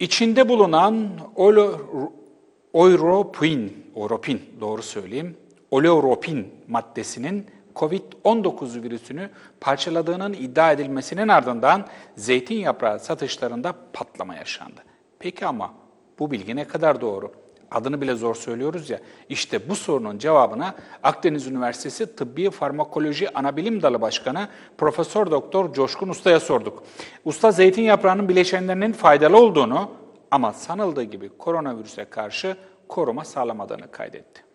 İçinde bulunan Europin, Europin doğru söyleyeyim, Oleuropin maddesinin COVID-19 virüsünü parçaladığının iddia edilmesinin ardından zeytin yaprağı satışlarında patlama yaşandı. Peki ama bu bilgi ne kadar doğru? Adını bile zor söylüyoruz ya. İşte bu sorunun cevabını Akdeniz Üniversitesi Tıbbi Farmakoloji Anabilim Dalı Başkanı Profesör Doktor Coşkun Usta'ya sorduk. Usta zeytin yaprağının bileşenlerinin faydalı olduğunu ama sanıldığı gibi koronavirüse karşı koruma sağlamadığını kaydetti.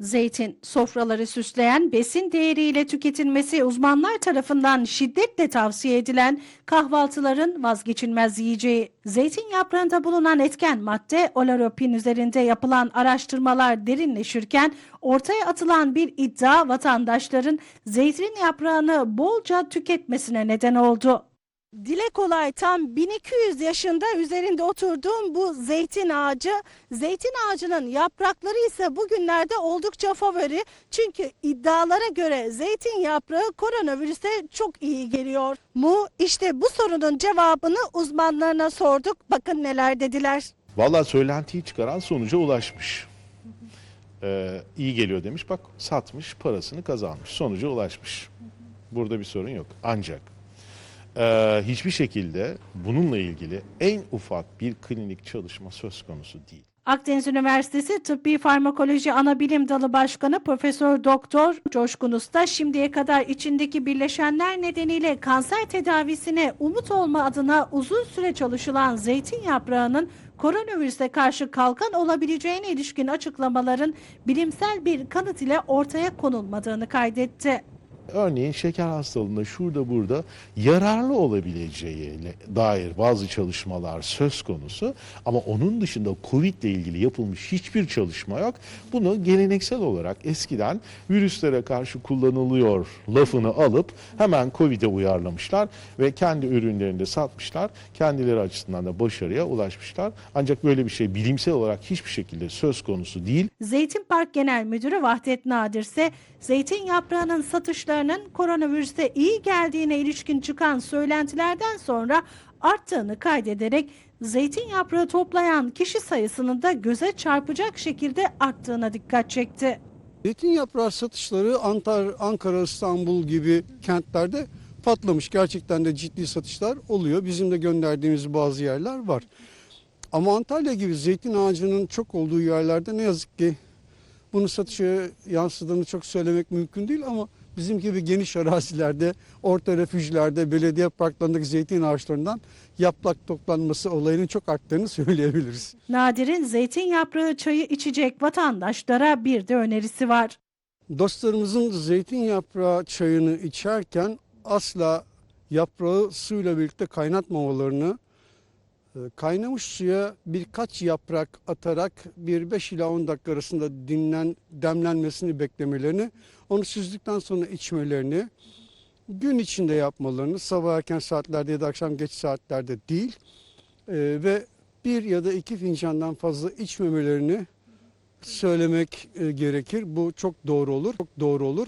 Zeytin, sofraları süsleyen besin değeriyle tüketilmesi uzmanlar tarafından şiddetle tavsiye edilen kahvaltıların vazgeçilmez yiyeceği. Zeytin yaprağında bulunan etken madde olaropin üzerinde yapılan araştırmalar derinleşirken ortaya atılan bir iddia vatandaşların zeytin yaprağını bolca tüketmesine neden oldu. Dile kolay tam 1200 yaşında üzerinde oturduğum bu zeytin ağacı. Zeytin ağacının yaprakları ise bugünlerde oldukça favori. Çünkü iddialara göre zeytin yaprağı koronavirüse çok iyi geliyor. Mu işte bu sorunun cevabını uzmanlarına sorduk. Bakın neler dediler. Vallahi söylentiyi çıkaran sonuca ulaşmış. Ee, iyi geliyor demiş bak satmış parasını kazanmış sonuca ulaşmış. Burada bir sorun yok. Ancak e, hiçbir şekilde bununla ilgili en ufak bir klinik çalışma söz konusu değil. Akdeniz Üniversitesi Tıbbi Farmakoloji Anabilim Dalı Başkanı Profesör Doktor Coşkun Usta şimdiye kadar içindeki birleşenler nedeniyle kanser tedavisine umut olma adına uzun süre çalışılan zeytin yaprağının koronavirüse karşı kalkan olabileceğine ilişkin açıklamaların bilimsel bir kanıt ile ortaya konulmadığını kaydetti. Örneğin şeker hastalığında şurada burada yararlı olabileceğine dair bazı çalışmalar söz konusu ama onun dışında Covid ile ilgili yapılmış hiçbir çalışma yok. Bunu geleneksel olarak eskiden virüslere karşı kullanılıyor lafını alıp hemen Covid'e uyarlamışlar ve kendi ürünlerinde satmışlar. Kendileri açısından da başarıya ulaşmışlar. Ancak böyle bir şey bilimsel olarak hiçbir şekilde söz konusu değil. Zeytin Park Genel Müdürü Vahdet Nadir ise zeytin yaprağının satışlarının koronavirüse iyi geldiğine ilişkin çıkan söylentilerden sonra arttığını kaydederek zeytin yaprağı toplayan kişi sayısının da göze çarpacak şekilde arttığına dikkat çekti. Zeytin yaprağı satışları Antar, Ankara, İstanbul gibi kentlerde patlamış. Gerçekten de ciddi satışlar oluyor. Bizim de gönderdiğimiz bazı yerler var. Ama Antalya gibi zeytin ağacının çok olduğu yerlerde ne yazık ki bunu satışa yansıdığını çok söylemek mümkün değil ama bizim gibi geniş arazilerde, orta refüjlerde, belediye parklarındaki zeytin ağaçlarından yaprak toplanması olayının çok arttığını söyleyebiliriz. Nadir'in zeytin yaprağı çayı içecek vatandaşlara bir de önerisi var. Dostlarımızın zeytin yaprağı çayını içerken asla yaprağı suyla birlikte kaynatmamalarını, kaynamış suya birkaç yaprak atarak bir 5 ila 10 dakika arasında dinlen, demlenmesini beklemelerini, onu süzdükten sonra içmelerini, gün içinde yapmalarını, sabah erken saatlerde ya da akşam geç saatlerde değil e, ve bir ya da iki fincandan fazla içmemelerini söylemek e, gerekir. Bu çok doğru olur. Çok doğru olur.